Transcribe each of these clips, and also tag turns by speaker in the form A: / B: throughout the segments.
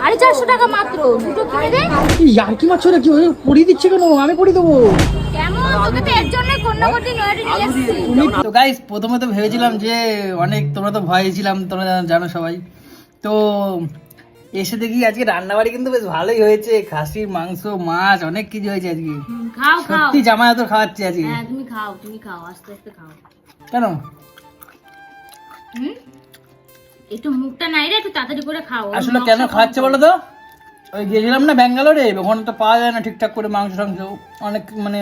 A: সাড়ে চারশো টাকা মাত্র। দুটো কিনে দে।
B: ইয়ার কি মাছ কি পড়িয়ে দিচ্ছে কেন? আমি পড়িয়ে দেবো।
A: কেমন? তো এর জন্য কন্যাবতী নয়টি নিয়ে এসেছি।
B: তো গাইস প্রথমে তো ভেবেছিলাম যে অনেক তোমরা তো ভয় ছিলাম তোমরা জানো সবাই। তো এসে দেখি আজকে রান্নাবাড়ি কিন্তু বেশ ভালোই হয়েছে। খাসির মাংস মাছ অনেক কিছু হয়েছে আজকে।
A: খাও খাও।
B: সত্যি জামাই তো খাওয়াচ্ছে আজকে।
A: হ্যাঁ তুমি খাও তুমি খাও আস্তে আস্তে খাও।
B: কেন?
A: হুম? একটু মুখটা নাই রে একটু তাড়াতাড়ি করে খাও।
B: আসলে কেন খাওয়াচ্ছে বলো তো? ওই গিয়েছিলাম না ব্যাঙ্গালোরে ওখানে তো পাওয়া যায় না ঠিকঠাক করে মাংস টাংস। অনেক মানে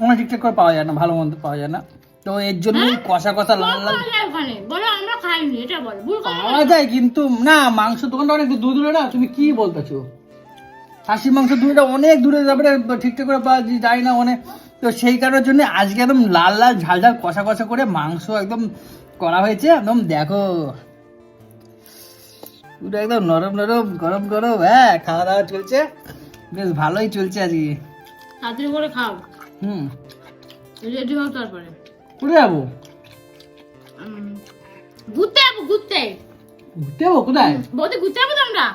B: ওখানে ঠিকঠাক করে পাওয়া যায় না ভালো মন্দ পাওয়া যায় না। তো এর জন্যই কষা কষা লাল লাল।
A: বলো আমরা খাইনি এটা বলো।
B: পাওয়া যায় কিন্তু না মাংস দোকানটা অনেক দূর দূরে না তুমি কি বলতেছো? খাসির মাংস দূরে অনেক দূরে তারপরে ঠিকঠাক করে পাওয়া যায় না অনেক তো সেই কারণের জন্য আজকে একদম লাল লাল ঝাল ঝাল কষা কষা করে মাংস একদম করা হয়েছে। একদম দেখো পুরো একদম নরম নরম গরম গরম হ্যাঁ খাওয়া দাওয়া চলছে। বেশ ভালোই চলছে আজকে।
A: তাড়াতাড়ি করে খাও।
B: হুম।
A: রেডি হও তারপরে।
B: কোথায় যাব?
A: ঘুরতে যাব ঘুরতে।
B: ঘুরতে যাব? কোথায়?
A: বৌদি ঘুরতে যাব তো আমরা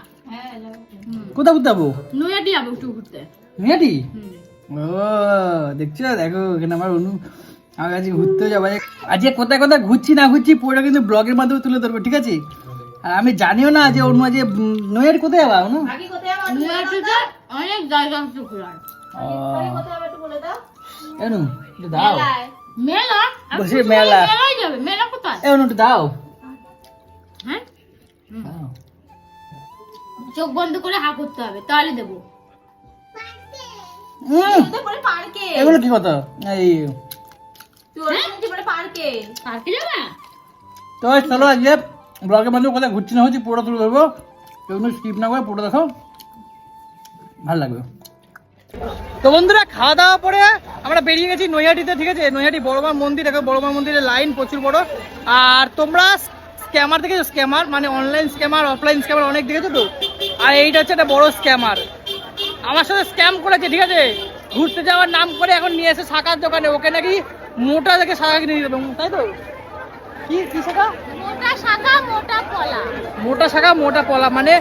B: কোথায় ঘুরতে যাব?
A: নৈয়াটি যাব একটু ঘুরতে। হুম।
B: ও দেখছ? দেখো এখানে আমার অনু আমার কাছে ঘুরতে যাব আজকে কোথায় কোথায় ঘুরছি না ঘুরছি পুরোটা কিন্তু ব্লগের মাধ্যমে তুলে ধরবো ঠিক আছে? আমি জানিও না যে অনু আজকে নয়ের কোথায় যাবা অনু
A: নৈয়াটিতে অনেক জায়গা আছে। ঘোরার
B: ও দাও।
A: মেলা?
B: বসে মেলা।
A: হলে মেলায় যাবে? মেলা কোথায়?
B: এ একটু দাও।
A: হ্যাঁ? চোখ বন্ধ করে হা করতে হবে তাহলে দেবো।
B: উম, এগুলো কি কথা? এই তো চলো আজকে। ব্লগের মাধ্যমে কোথায় ঘুরছি না হচ্ছে পুরো তুলে ধরবো। এগুলো স্কিপ না করে পুরো দেখো। ভালো লাগবে। তো বন্ধুরা, খাওয়া দাওয়া পরে আমরা বেরিয়ে গেছি নৈহাটিতে, ঠিক আছে? নৈহাটি বড়মা মন্দির, দেখো বড়মা মন্দিরের লাইন প্রচুর বড়। আর তোমরা স্ক্যামার দেখেছ? স্ক্যামার মানে অনলাইন স্ক্যামার অফলাইন স্ক্যামার অনেক দেখেছ তো? আর এইটা হচ্ছে একটা বড় স্ক্যামার আমার সাথে স্ক্যাম করেছে, ঠিক আছে? ঘুরতে যাওয়ার নাম করে এখন নিয়ে এসে শাখার দোকানে। ওকে নাকি মোটা দেখে শাখা কিনে হবে তাই তো? কি কি শাখা?
A: মোটা শাখা মোটা কলা
B: মোটা শাখা মোটা পলা। মানে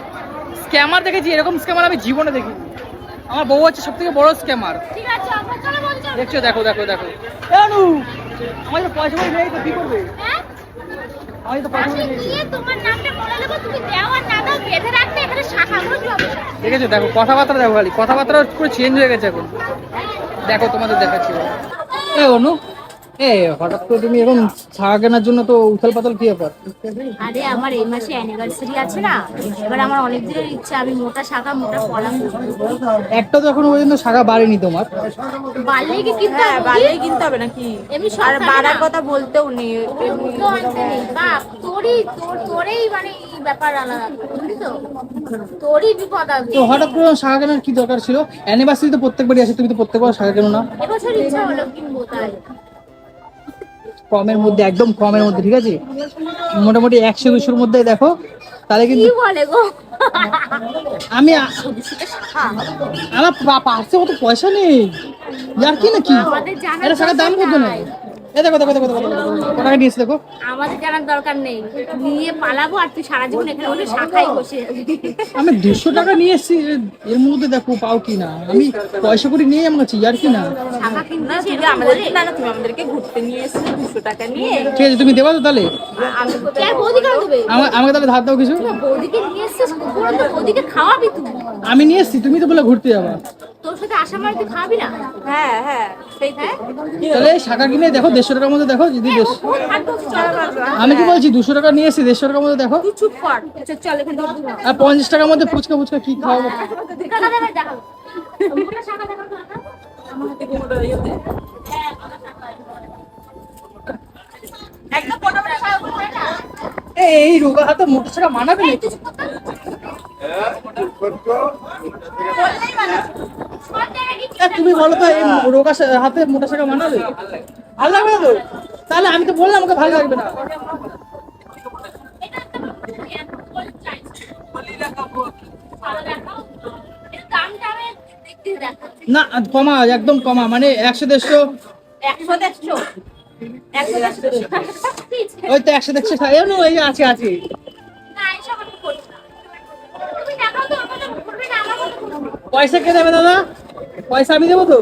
B: স্ক্যামার দেখেছি এরকম স্ক্যামার আমি জীবনে দেখি। আমার বউ হচ্ছে সব থেকে বড় স্ক্যামার
A: ঠিক আছে আমরা চলো বলছো?
B: দেখছ দেখো দেখো দেখো। জানু আমার তো পয়সা নেই তো কি করবে?
A: হ্যাঁ?
B: আমি তো পয়সা
A: পাশে
B: করি নেই।
A: গিয়ে তোমার নামটা বলে দেবো তুমি দেও আর না দাও বেঁধে রাখতে এখানে শাখা বুঝলো
B: দেখেছ দেখো কথাবার্তা দেখো খালি। কথাবার্তা পুরো চেঞ্জ হয়ে গেছে এখন। দেখো তোমাদের দেখাচ্ছি। এ অনু এ হঠাৎ করে তুমি এখন ছাগা কেনার জন্য তো উথাল পাতাল কি ব্যাপার?
A: আরে আমার এই মাসে অ্যানিভার্সারি আছে না? এবার আমার অনেক দিনের ইচ্ছা আমি মোটা শাখা মোটা কলা
B: একটা তো এখনও পর্যন্ত শাখা বাড়েনি তোমার।
A: বাড়লেই কি কিনতে
C: হ্যাঁ
A: হবে?
C: বাড়লেই কিনতে হবে নাকি?
A: এমনি
C: আর বাড়ার কথা বলতেও নেই
A: তো আনতে নেই। বাপ তোরই তোর তোরেই মানে এই ব্যাপার আলাদা বুঝলি তো? তোরই বিপদ আছে
B: তো হঠাৎ করে শাখা কেনার কি দরকার ছিল? অ্যানিভার্সারি তো প্রত্যেকবারই আসে তুমি তো প্রত্যেকবার শাখা কেনো না?
A: এবছর ইচ্ছা হলো কিনবো তাই।
B: কমের মধ্যে একদম কমের মধ্যে ঠিক আছে? মোটামুটি একশো দুশোর মধ্যে দেখো। তাহলে কিন্তু আমি আমার পার্সে অত পয়সা নেই। যার কি নাকি? এটা সারা দাম কত
A: দরকার
B: না
A: নাই।
B: এ দেখো দেখো দেখো দেখো দেখো, দেখো, কত টাকা নিয়েছে দেখো।
A: আমাদের জানার দরকার নেই। নিয়ে পালাবো আর তুই সারা জীবন এখানে বসে শাখাই বসে
B: আমি দুশো টাকা নিয়ে এসেছি এর মধ্যে দেখো পাও কি না আমি পয়সা করে নিয়ে আমার কাছে আর কি না
A: শাখা কিনতে
C: না তুমি না না তুমি আমাদেরকে ঘুরতে নিয়ে এসেছিলে দুশো টাকা নিয়ে।
B: ঠিক আছে তুমি দেবা তো তাহলে?
C: আমি
A: কে বৌদি কেন দেবে?
B: আমাকে তাহলে ধার দাও কিছু।
A: বৌদিকে নিয়ে এসছিস বৌদিকে খাওয়াবি তুই।
B: আমি নিয়ে এসেছি তুমি তো বলে ঘুরতে যাবা।
A: তোর সাথে আসা তুই খাওয়াবি না?
C: হ্যাঁ হ্যাঁ সেই
B: তাহলে শাখা কিনে দেখো দেড়শো টাকার মধ্যে দেখো যদি। আমি কি বলছি দুশো টাকা নিয়ে এসেছি দেড়শো টাকার মধ্যে দেখো?
A: তুই চুপ কর চল, চল এখান থেকে দূর। হ।
B: আর পঞ্চাশ টাকার মধ্যে ফুচকা ফুচকা কি খাওয়াবো?
C: না।
B: এই রোগা হাতে মোটর টাকা মানাবে নাকি
C: বললেই মানে।
A: সব জায়গায় কি
B: এ, তুমি বলো তো এই রোগা হাতে মোটর টাকা মানাবে ভালো লাগবে না তো? তাহলে আমি তো বললাম আমাকে ভালো লাগবে না। না কমা একদম কমা মানে একশো দেড়শো। ওই তো একশো দেড়শো এই আছে আছে। পয়সা কে দেবে দাদা? পয়সা আমি দেবো তো?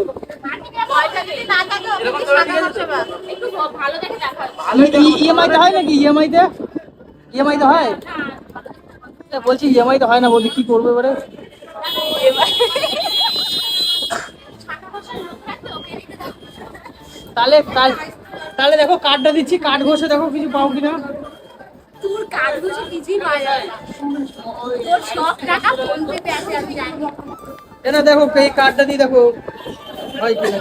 B: ইএমআই তে হয় নাকি ইএমআই তে? ইএমআই তে হয়? বলছি ইএমআই তে হয় না বলছি কি করব এবারে? তাহলে তাহলে দেখো কার্ডটা দিচ্ছি কার্ড ঘষে দেখো কিছু পাও কিনা।
A: তোর কাজ বুঝে কিছুই পাওয়া যাবে না। তোর সব টাকা ফোন পেতে আছে আমি জানি।
B: এটা দেখো এই কার্ডটা দিয়ে দেখো। কিনা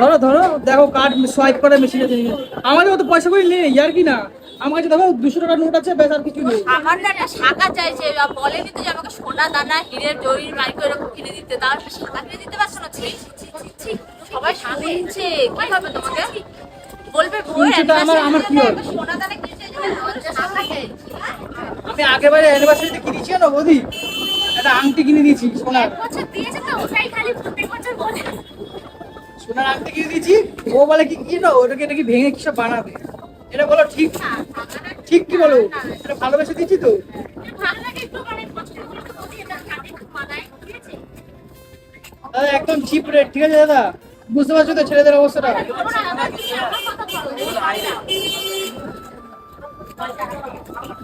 B: ধরো ধরো দেখো কার্ড সোয়াইপ করে মেশিনে দিয়ে আমার কাছে পয়সা করে নেই ইয়ার কি না? আমার কাছে দেখো দুশো টাকার নোট আছে বেশ আর কিছু নেই।
A: আমার না একটা শাখা চাইছে আর বলেনি তো যে আমাকে সোনা দানা হিরের জরির মাইক এরকম কিনে দিতে। তার শাখা কিনে দিতে পারছ না। সবাই শুনছে কি হবে তোমাকে? বলবে
B: আমার- আমার কি হবে?
A: সোনা দানা চাইছে
B: আমি আগেবারে অ্যানিভার্সারিতে কিনেছি না বৌদি? একটা আংটি কিনে দিয়েছি সোনার।
A: বছর দিয়েছে তো ওটাই খালি প্রত্যেক বছর বলে।
B: সোনার আংটি কিনে দিয়েছি ও বলে কি কি না ওটাকে নাকি ভেঙে কি সব বানাবে? এটা বলো ঠিক ঠিক কি বলো? এটা ভালোবেসে দিচ্ছি তো।
A: ভালো লাগে একটু মানে কষ্ট করে একটু বলি এটা হাতে মানায় ঠিক আছে
B: দাদা একদম চিপ রেট ঠিক আছে দাদা? বুঝতে পারছ তো ছেলেদের অবস্থাটা?
A: আমার কথা বলো?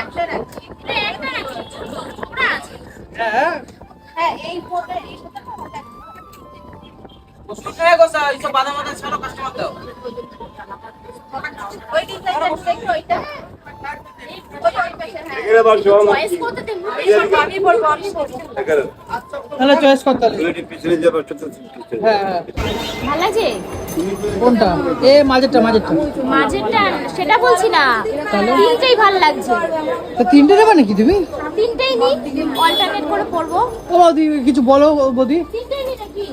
A: একটা রাখছি। এটা একটা রাখছি ছোট ছোট আছে।
B: হ্যাঁ।
A: হ্যাঁ এই ফোনটা এই ফোনটা
D: বসুন হয়ে গেছে এইসব বাধা মাথা ছাড়ো কাস্টমার দাও।
A: ওই ডিজাইনটা দেখো ওইটা ওই ওই পাশে হ্যাঁ
E: এখানে বার সব
A: চয়েস করতে দেবো এইসব আমি পড়ব আমি পড়ব
E: এখানে
B: তাহলে চয়েস করতে হ্যাঁ হ্যাঁ।
A: ভালো আছে
B: কোনটা? এ মাঝেরটা মাঝেরটা।
A: মাঝেরটা সেটা বলছি না। তিনটেই ভালো লাগছে।
B: তো তিনটে দেবে নাকি তুমি?
A: তিনটেই নি অল্টারনেট করে পড়ব।
B: ও বৌদি কিছু বলো বৌদি।
A: তিনটেই নি নাকি?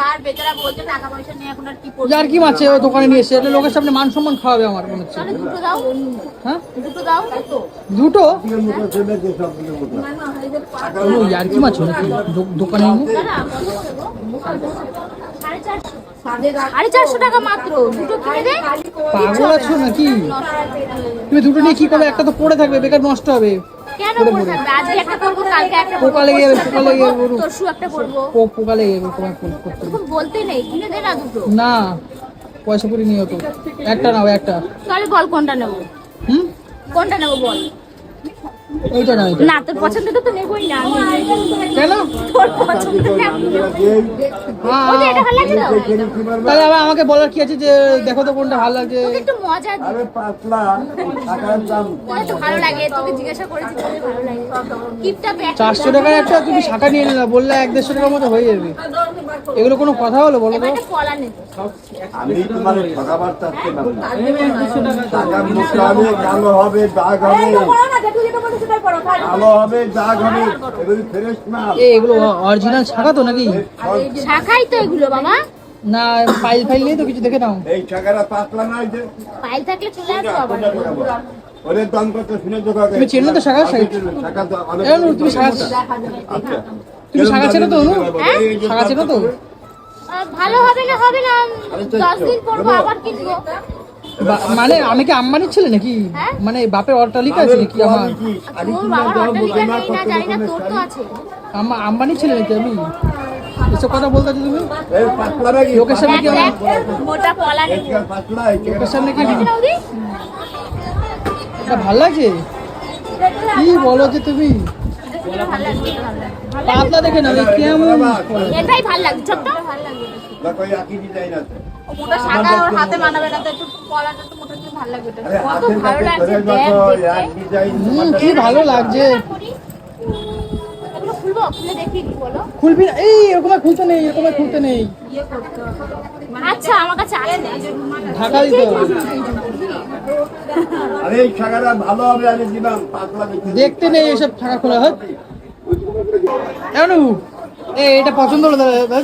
A: আর
B: যার কি মাছে ও দোকানে নিয়ে এসে লোকের সামনে মান সম্মান খাওয়াবে আমার মনে হচ্ছে। হ্যাঁ?
A: দুটো
B: ও ইয়ার কি মাছ নাকি? দোকানে এনে?
A: সাড়ে চারশো। সাড়ে চারশো টাকা মাত্র। দুটো কিনে দে।
B: পাগল আছো নাকি? তুমি দুটো নিয়ে কি করবে? একটা তো পড়ে থাকবে বেকার নষ্ট হবে।
A: কেন পড়ে থাকবে আজকে একটা করব কালকে একটা
B: পোকা লেগে যাবে পোকা লেগে যাবে গরু
A: একটা করব।
B: পোকা লেগে যাবে তোমার ফোন করতে।
A: বলতে নেই কিনে দে না দুটো।
B: না পয়সা করে নিও তো। একটা নাও একটা।
A: তাহলে বল কোনটা নেব?
B: হুম?
A: কোনটা নেব বল?
B: এইটা এইটা।
A: না তোর পছন্দ তো নেবোই না
B: কেন?
A: তোর পছন্দ
B: হ্যাঁ, তাহলে আবার আমাকে বলার কি আছে যে দেখো তো কোনটা ভালো
A: তোকে একটু মজা দি
E: পাতলা
A: তো ভালো লাগে তোকে জিজ্ঞাসা করেছি তোকে ভালো লাগে। কিপটা
B: টাকার একটা তুমি শাখা নিয়ে নিলা বললে এক দেড়শো টাকার মতো হয়ে যাবে। এগুলো কোনো কথা হলো বলো তো?
A: এবার একটা কলা নে
E: আমি তোমার ঠকাবার চাচ্ছি না। টাকা মুখে কালো হবে দাগ হবে। কালো হবে দাগ হবে। এগুলি ফ্রেশ মাল।
B: এগুলো অরিজিনাল শাখা তো নাকি?
A: শাখাই তো এগুলো বাবা।
B: না ফাইল ফাইল নেই তো কিছু দেখে নাও।
E: এই টাকাটা পাতলা নয় যে।
A: পাইল থাকলে চলে আসব আবার।
E: ওদের দাম কত? শুনে তো
B: তুমি চেনো তো শাখা?
E: শাখা
B: তুমি শাখা।
E: আচ্ছা।
B: তুমি শাখা চেনো তো অনু শাখা চেনো তো
A: ভালো হবে না হবে না। দশ দিন পরবো আবার কিনবো।
B: মানে আমি কি আম্বানির ছেলে নাকি?
A: হ্যাঁ?
B: মানে বাপের অট্টালিকা আছে নাকি আমার?
A: আর তোর বাবার অট্টালিকা নেই না জানি না তোর তো আছে।
B: আমা আম্বানির ছেলে নাকি আমি? এসব কথা বলতে তুমি?
E: এই পাতলা নাকি
B: লোকের সামনে কি আমার
A: দেখ মোটা কলা নেই।
E: পাতলা এই
B: লোকের সামনে কি এটা ভালো লাগছে? কি বলো যে তুমি?
A: ভালো লাগছে ভালো লাগছে।
B: পাতলা দেখে না কেমন
A: এটাই ভালো লাগছে ছোট্ট। ভালো লাগে
E: দেখো এই একই ডিজাইন আছে
A: মোটা শাখা ওর হাতে মানাবে না তো একটু কলাটা একটু মোটা একটু ভালো লাগবে কত ভালো লাগছে দেখ দেখতে।
E: এক ডিজাইন
B: হুম, কি ভালো লাগছে।
A: খুলবো? খুলে দেখি কি বলো।
B: খুলবি না? এই এরকম খুলতে নেই এরকম খুলতে নেই।
A: আচ্ছা আমার কাছে আছে।
B: ঢাকা দিতে
E: আরে এই শাখাটা ভালো হবে আমি দিলাম পাতলা
B: দেখতে। নেই এসব টাকা খোলা হয়? এ এটা পছন্দ হলো দাদা তাই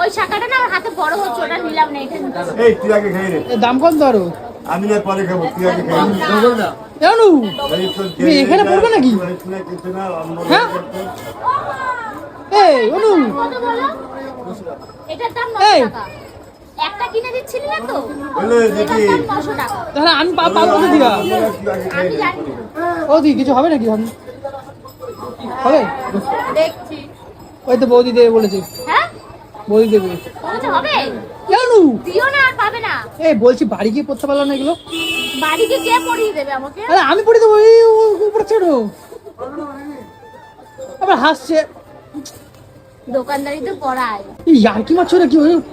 A: ওই শাখাটা না আমার হাতে বড় হচ্ছে ওটা নিলাম না এটা
E: এই তুই আগে খেয়ে নে।
B: এর দাম কত আরও
E: আমি না পরে খাব তুই আগে
B: তুমি এখানে পড়বে নাকি?
E: করিস না কিছু না অন্য
B: হ্যাঁ? এই অনু।
A: এটার দাম
B: এই।
A: 9 টাকা। একটা কিনে দিচ্ছিলি না তো?
E: বলে দেখি
A: এটার দাম 900 টাকা।
B: তাহলে আমি পা পাবো কোথা দিয়া
E: তুই আগে খেয়ে
A: আমি জানি।
B: ও দি কিছু হবে নাকি আমি হবে?
A: দেখছি।
B: ওই তো বৌদি দেবে বলেছে।
A: হ্যাঁ?
B: বৌদি দেবে
A: হবে?
B: জানু
A: দিও না আর পাবে না।
B: এই বলছি বাড়ি গিয়ে পড়তে পারলাম না এগুলো?
A: বাড়িকে কে পরিয়ে দেবে আমাকে?
B: আরে আমি পড়ে দেবো এই উপরে ছেড়ো আবার হাসছে।
A: দোকানদারি তো পড়ায়
B: আর কি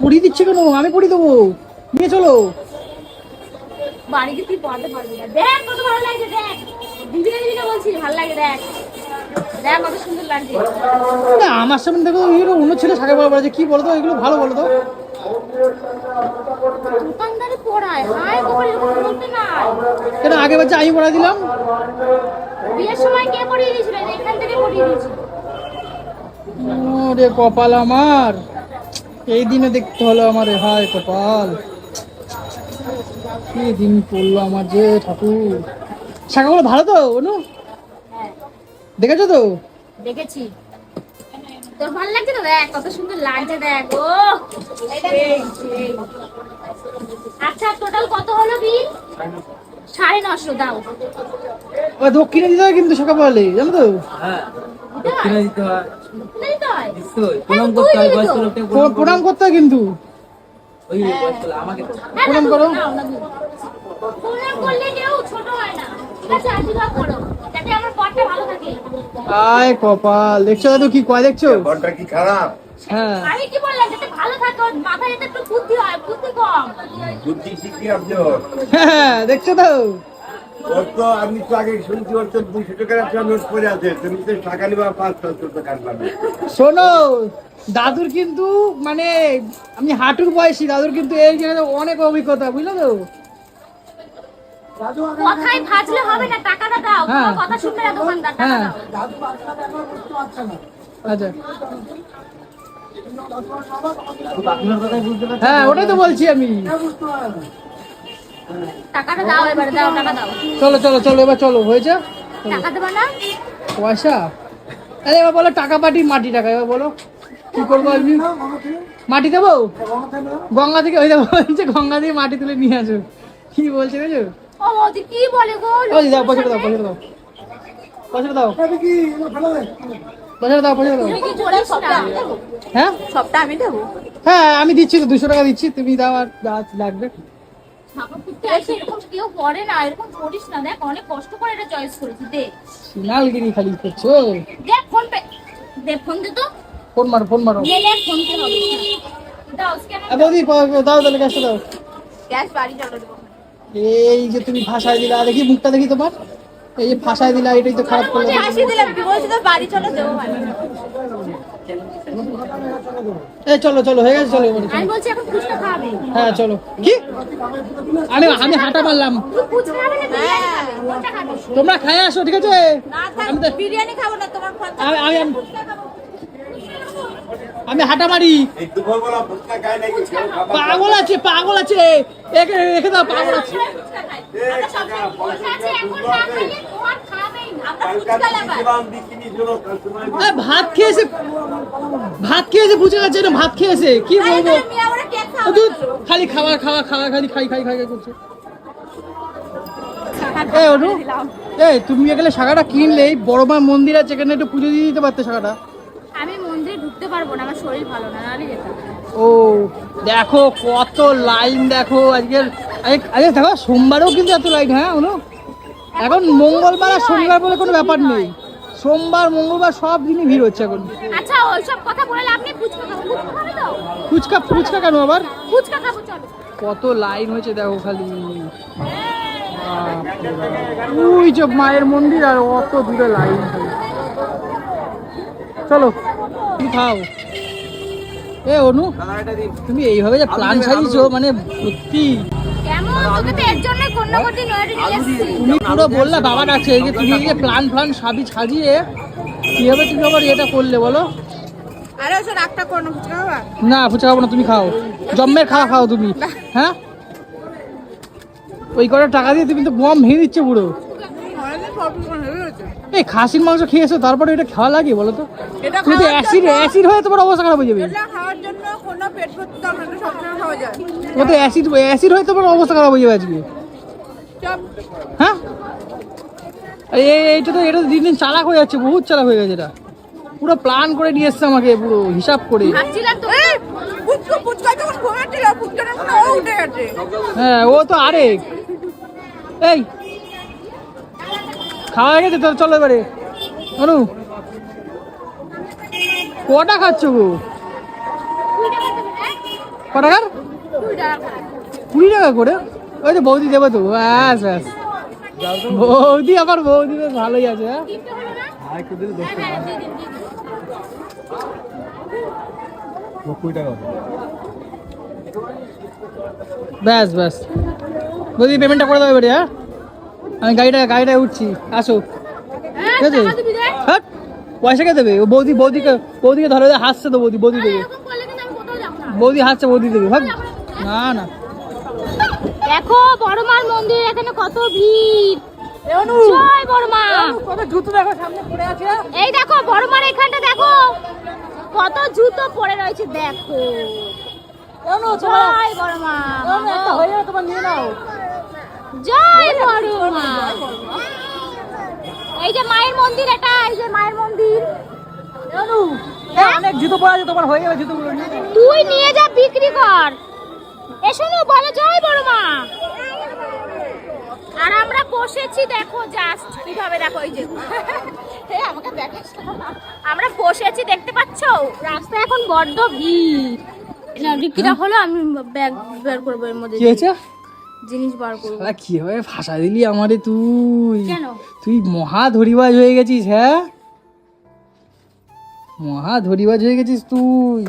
B: পড়িয়ে দিচ্ছে কেন? আমি পড়িয়ে দেবো। নিয়ে চলো।
A: বাড়িতে তুই পড়াতে পারবি না। দেখ কত ভালো লাগছে দেখ। দিদিকে দিদিকে বলছি ভালো লাগে দেখ। দেখ কত সুন্দর লাগছে।
B: না আমার সামনে দেখো এগুলো অন্য ছেলে পড়া বলেছে কি বলতো? এগুলো ভালো বলো তো
A: দোকানদারি পড়ায়। হাই গোবর এরকম বলতে নাই।
B: কেন আগে বাচ্চা আমি পড়া দিলাম?
A: বিয়ের সময় কে পড়িয়ে দিয়েছিল? এখান থেকে পড়িয়ে দিয়েছিল।
B: কপাল আমার। এই দিনে দেখতে হলো আমার হায় কপাল। কি দিন পড়ল আমার যে ঠাকুর। শাখাগুলো ভালো তো অনু?
A: হ্যাঁ।
B: দেখেছ তো?
A: দেখেছি। তোর ভালো লাগছে তো? দেখ কত সুন্দর লাগছে দেখ। ও আচ্ছা টোটাল কত হলো বিল? সাড়ে নশো দাও।
B: ও দক্ষিণে দিতে হয় কিন্তু পড়ালে জানো তো?
A: হয়? দিতে হয়?
D: প্রণাম করতে হয়
B: প্রণাম হয় কিন্তু।
A: হ্যাঁ,
B: প্রণাম করো।
A: প্রণাম করলে কেউ ছোট হয় না। থাকে।
B: আয় কপাল দেখছ দাদু কি কয় দেখছ?
E: ঘরটা কি খারাপ?
B: হ্যাঁ।
A: আমি কি বললাম যাতে ভালো থাকে মাথায় যাতে একটু বুদ্ধি হয় বুদ্ধি কম।
E: বুদ্ধি শিখি আপনি
B: হ্যাঁ দেখছ তো?
E: ওর তো আমি তো আগে শুনছি ওর তো দুশো টাকার একটা নোট পড়ে আছে তুমি তো টাকা নিবা পাঁচ ছশো টাকা পাবে
B: শোনো দাদুর কিন্তু মানে আমি হাঁটুর বয়সী দাদুর কিন্তু এই জায়গাতে অনেক অভিজ্ঞতা বুঝলো তো?
A: কথাই ভাজলে হবে না টাকাটা দাও
B: হ্যাঁ।
A: কথা শুনবে না দোকানদার টাকা
B: হ্যাঁ।
A: দাও।
B: আচ্ছা।
D: কথাই বুঝতে পারছি
B: হ্যাঁ ওটাই তো বলছি আমি।
A: টাকাটা দাও এবারে দাও টাকা দাও।
B: চলো চলো চলো এবার চলো হয়েছে?
A: টাকা দেবা না?
B: পয়সা? আরে এবার বলো টাকা পাটি মাটি টাকা এবার বলো। কি করব আমি? মাটি দেবো? গঙ্গা থেকে? ওই দেবো বলছে গঙ্গা থেকে মাটি তুলে নিয়ে আসো। কি বলছে বুঝছ
A: ও বৌদি কি বলে গো?
B: ওই দাও দাও দাও। পয়সাটা দাও। পয়সাটা দাও পয়সাটা দাও।
A: কি করে সবটা আমি
B: হ্যাঁ?
A: সবটা আমি দেবো?
B: হ্যাঁ আমি দিচ্ছি তো দুশো টাকা দিচ্ছি তুমি দাও আর যা লাগবে।
A: ঠাকুর করতে কেউ করে না এরকম করিস না। দেখ অনেক কষ্ট করে এটা চয়েস করেছি দে।
B: সিনালগিরি খালি করছ?
A: দেখ ফোন দে তো।
B: ফোন মারো ফোন মারো।
A: দাও
B: তাহলে ক্যাশটা দাও।
A: ক্যাশ বাড়ি চলে।
B: এই যে তুমি ভাষায় দিলা দেখি মুখটা দেখি তোমার। এই যে ভাষায় দিলা এটাই তো খারাপ করল।
A: হাসি দিলাম কি? বলছি তো বাড়ি চলে দেবো
B: এই চলো চলো হয়ে গেছে চলো
A: আমি বলছি এখন ফুচকা খাবে।
B: হ্যাঁ চলো। কি? আমি আমি হাঁটা পারলাম।
A: তুই ফুচকা খাবে না বিরিয়ানি খাবে? খাবে?
B: তোমরা খাই আসো ঠিক আছে?
A: না
B: আমি তো
A: বিরিয়ানি খাব না তোমার
B: আমি আমি আমি-
A: ফুচকা খাব
B: আমি হাঁটা মারি
E: এই দুপুরবেলা ফুচকা খায় নাকি কেউ খাবার
B: পাগল আছে পাগল আছে। একে রেখে দাও পাগল আছে।
A: এখন
B: ভাত খেয়েছে ভাত খেয়েছে বুঝে গেছে না ভাত খেয়েছে। কি বলব? খালি খাওয়া খাওয়া খাওয়া খালি খাই খাই খাই খাই করছে। অনু এই তুমি গেলে শাখাটা কিনলেই বড় মা মন্দির আছে এখানে একটু পুজো দিয়ে দিতে পারতে শাখাটা।
A: আমি ঢুকতে পারব না আমার শরীর ভালো না যেতাম।
B: ও দেখো কত লাইন দেখো আজকের আজকে দেখো সোমবারেও কিন্তু এত লাইন হ্যাঁ অনু? এখন মঙ্গলবার আর শনিবার বলে কোনো ব্যাপার নেই। সোমবার মঙ্গলবার সব দিনই ভিড় হচ্ছে এখন।
A: আচ্ছা ওইসব কথা বলে ফুচকা খাব। ফুচকা
B: ফুচকা ফুচকা কেন আবার?
A: ফুচকা খাব চলো।
B: কত লাইন হয়েছে দেখো খালি। ওই যে মায়ের মন্দির আর অত দূরে লাইন খালি চলো। তুমি খাও। এ অনু তুমি এইভাবে যে প্ল্যান সাজিয়েছো মানে সত্যি। তুমি পুরো বললা বাবা ডাকছে এই যে তুমি এই যে প্ল্যান ফ্লান সাবি সাজিয়ে কীভাবে তুমি আবার এটা করলে বলো? না ফুচকা খাব? না তুমি খাও। জম্মের খাওয়া খাও তুমি হ্যাঁ? ওই কটা টাকা দিয়ে তুমি তো বম ভেঙে দিচ্ছে পুরো
C: অনেকদিন পর ফুচকা হয়ে গেছে
B: এই খাসির মাংস খেয়েছো তারপরে এটা খাওয়া লাগে বলো তো? তুমি তো অ্যাসিড অ্যাসিড হয়ে তোমার অবস্থা খারাপ হয়ে যাবে। তোমার তো অ্যাসিড অ্যাসিড হয়ে তোমার অবস্থা খারাপ হয়ে যাবে আজকে। হ্যাঁ? এইটা তো এটা দিন দিন চালাক হয়ে যাচ্ছে বহুত চালাক হয়ে গেছে এটা। পুরো প্ল্যান করে নিয়ে এসছে আমাকে পুরো হিসাব করে।
C: হ্যাঁ ও
B: তো আরেক। এই খাওয়া গেছে তো, চলো এবারে। অনু কটা খাচ্ছ গো? ক টাকার কুড়ি টাকা করে? ওই তো বৌদি দেবো তো, ব্যাস ব্যাস। বৌদি আবার বৌদি বেশ ভালোই আছে হ্যাঁ? ব্যাস ব্যাস। বৌদি পেমেন্টটা করে দেবো এবারে হ্যাঁ? আমি গাড়িটা গাড়িটায় উঠছি। আসো। ঠিক আছে? হ্যাঁ? পয়সা কে দেবে? ও বৌদি বৌদিকে বৌদিকে ধরে ধরে হাসছে তো বৌদি বৌদি দেবে। বৌদি হাসছে বৌদি দেবে। ভাব না। না
A: দেখো বড়মার মন্দির এখানে কত ভিড়। জয় বড়মা।
B: কত জুতো দেখো সামনে পড়ে আছে।
A: এই দেখো বড়মার এখানটা দেখো। কত জুতো পড়ে রয়েছে দেখো। জয় বড়মা।
B: হয়ে যাবে তোমার নিয়ে নাও।
A: জয় বড়মা এই যে মায়ের মন্দির এটা এই যে মায়ের মন্দির।
B: অনেক জুতো পড়ে আছে তোমার হয়ে যাবে জুতোগুলো।
A: তুই নিয়ে যা বিক্রি কর। এসো না বলো জয় বড়মা আর আমরা বসেছি দেখো জাস্ট কীভাবে দেখো এই যে। হে, আমাকে দেখাস আমরা বসেছি দেখতে পাচ্ছো? রাস্তা এখন বড্ড ভিড়। না বিক্রিটা হলো আমি ব্যাগ বের করব এর মধ্যে জিনিস বার করব।
B: শালা কীভাবে ভাষা দিলি আমারে তুই।
A: কেন?
B: তুই মহা ধরিবাজ হয়ে গেছিস হ্যাঁ? মহা ধরিবাজ হয়ে গেছিস তুই।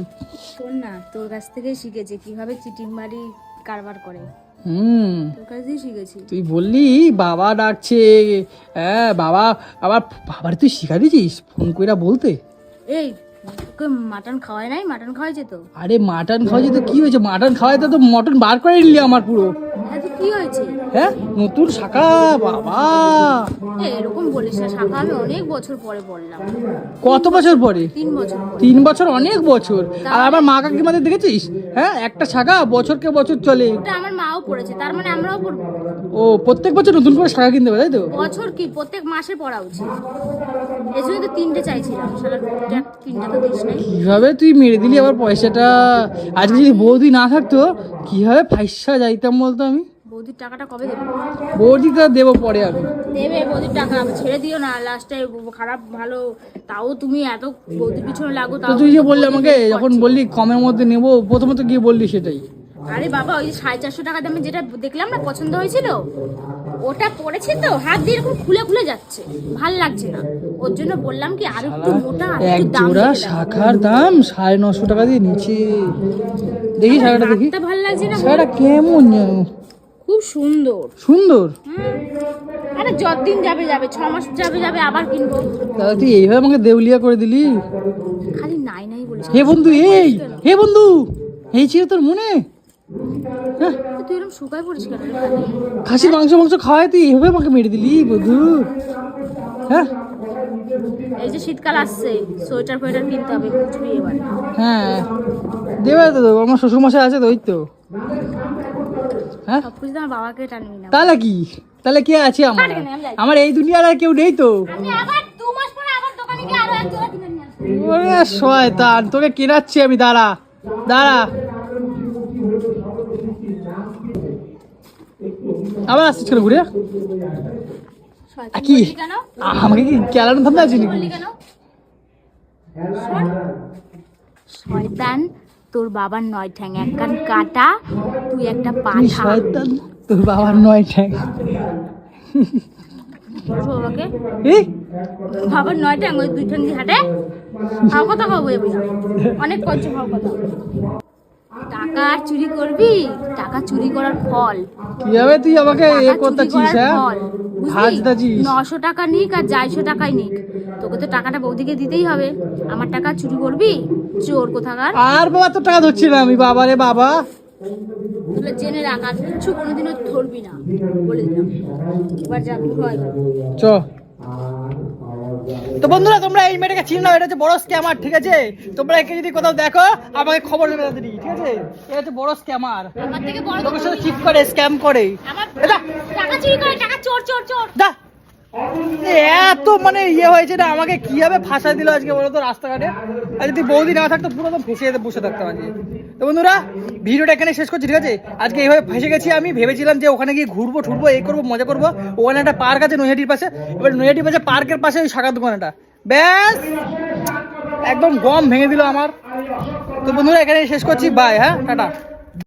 A: শোন না তোর কাছ থেকে শিখেছি কীভাবে চিটিং মারি কারবার করে।
B: হুম।
A: তোর কাছ থেকে শিখেছি।
B: তুই বললি বাবা ডাকছে হ্যাঁ বাবা আবার বাবার তুই শিখা দিছিস ফোন কইরা বলতে।
A: এই তোকে মাটন খাওয়াই নাই? মাটন খাওয়াইছে তো।
B: আরে মাটন খাওয়াছি তো কি হয়েছে? মাটন খাওয়াইতে তো মটন বার করে নিলি আমার পুরো।
A: হ্যাঁ কি হয়েছে?
B: হ্যাঁ? নতুন শাখা বাবা।
A: এরকম বলিস না শাখা আমি অনেক বছর পরে পড়লাম
B: কত বছর পরে?
A: তিন বছর
B: তিন বছর অনেক বছর। আর আমার মা কাকিমাদের দেখেছিস? হ্যাঁ একটা শাখা বছরকে বছর চলে।
A: ওটা আমার মাও পড়েছে তার মানে আমরাও পড়ব।
B: ও প্রত্যেক বছর নতুন করে শাখা কিনতে হবে তাই তো?
A: বছর কি? প্রত্যেক মাসে পড়া উচিত। এই জন্য তো তিনটে চাইছিলাম শালা তিনটে তো দিস
B: কীভাবে তুই মেরে দিলি? আবার পয়সাটা আজকে যদি বৌদি না থাকতো কীভাবে ফাইসা যাইতাম বলতো আমি?
A: বৌদির টাকাটা কবে দেবে?
B: বৌদিটা দেবো পরে আমি
A: দেবে বৌদির টাকা ছেড়ে দিও না লাস্টে খারাপ ভালো। তাও তুমি এত বৌদির পিছনে লাগো তাও
B: তুই যে বললি আমাকে যখন বললি কমের মধ্যে নেব প্রথমত গিয়ে বললি সেটাই।
A: আরে বাবা ওই সাড়ে চারশো টাকা দামে যেটা দেখলাম না পছন্দ হয়েছিল? ওটা পড়েছে তো হাত দিয়ে এরকম খুলে খুলে যাচ্ছে। ভালো লাগছে না। ওর জন্য বললাম কি আর একটু মোটা আর
B: এক
A: একটু দাম
B: জোড়া শাখার দাম সাড়ে নশো টাকা দিয়ে নিচে দেখি শাখাটা দেখি।
A: ভালো লাগছে না
B: শাখাটা কেমন
A: খুব সুন্দর।
B: সুন্দর।
A: আরে যতদিন যাবে যাবে। ছ মাস যাবে যাবে আবার কিনবো।
B: দাদা তুই এইভাবে আমাকে দেউলিয়া করে দিলি?
A: খালি নাই নাই বলিস
B: হে বন্ধু এই হে বন্ধু এই ছিল তোর মনে?
A: তুই এরকম শুকায় পড়িস কেন?
B: খাসির মাংস মাংস খাওয়াই তুই এইভাবে আমাকে মেরে দিলি বন্ধু হ্যাঁ?
A: এই যে শীতকাল আসছে সোয়েটার ফোয়েটার কিনতে হবে বুঝবি এবার।
B: হ্যাঁ। দেবে তো দেবো আমার শ্বশুর মশাই আছে তো ওই তো। হ্যাঁ?
A: আমার বাবাকে টানবি না
B: তাহলে কি? তাহলে কে আছে আমার। আমার এই দুনিয়ার আর কেউ নেই তো।
A: আমি আবার দু মাস পরে আবার দোকানে গিয়ে আরও এক জোড়া কিনে নিয়ে আসব।
B: ওরে শয়তান তোকে কেনাচ্ছি আমি দাঁড়া। দাঁড়া। আবার আসছিস কেন ঘুরে? কি আমাকে কি কেলানো ধান্দা আছে নাকি?
A: শয়তান তোর বাবার নয় ঠ্যাং এক কান কাটা তুই একটা পাঠা।
B: শয়তান? তোর বাবার নয় ঠ্যাং।
A: বাবাকে? বাবার নয় ঠ্যাং ওই দুই ঠ্যাং হাঁটে। খাও কথা খাব অনেক কষ্ট কথা। টাকা আর চুরি করবি? টাকা চুরি করার ফল।
B: কীভাবে তুই আমাকে এ করতেছিস হ্যাঁ?
A: ফল।
B: ভাজতাছিস।
A: নশো টাকা নিক আর যাইশো টাকাই নিক। তোকে তো টাকাটা বৌদিকে দিতেই হবে। আমার টাকা চুরি করবি? চোর কোথাকার?
B: আর বাবা তো টাকা ধরছি না আমি। বাবা রে বাবা।
A: তুলে জেনে রাখ আর কিচ্ছু কোনোদিনও ধরবি না। বলে দিলাম। এবার যা হয়।
B: চ। তো বন্ধুরা তোমরা এই মেয়েটাকে চিনো এটা হচ্ছে বড় স্ক্যামার ঠিক আছে? তোমরা একে যদি কোথাও দেখো আমাকে খবর দেবে তাড়াতাড়ি ঠিক আছে? এটা হচ্ছে বড় স্ক্যামার
A: থেকে
B: সাথে চিট করে স্ক্যাম করে।
A: টাকা চুরি করে টাকা চোর চোর চোর।
B: দা এত মানে ইয়ে হয়েছে না আমাকে কীভাবে ফাঁসা দিল আজকে বলো তো রাস্তাঘাটে? আর যদি বৌদি না থাকতো পুরো তো ফেসে বসে থাকতাম আজকে। তো বন্ধুরা, ভিডিওটা এখানে শেষ করছি, ঠিক আছে? আজকে এইভাবে ফেসে গেছি আমি। ভেবেছিলাম যে ওখানে গিয়ে ঘুরবো, ঠুরবো এই করব, মজা করব। ওখানে একটা পার্ক আছে নৈহাটির পাশে। এবার নৈহাটির পাশে, পার্কের পাশে ওই শাখার দোকানটা। ব্যাস! একদম গম ভেঙে দিল আমার। তো বন্ধুরা, এখানে শেষ করছি। বাই হ্যাঁ? টাটা।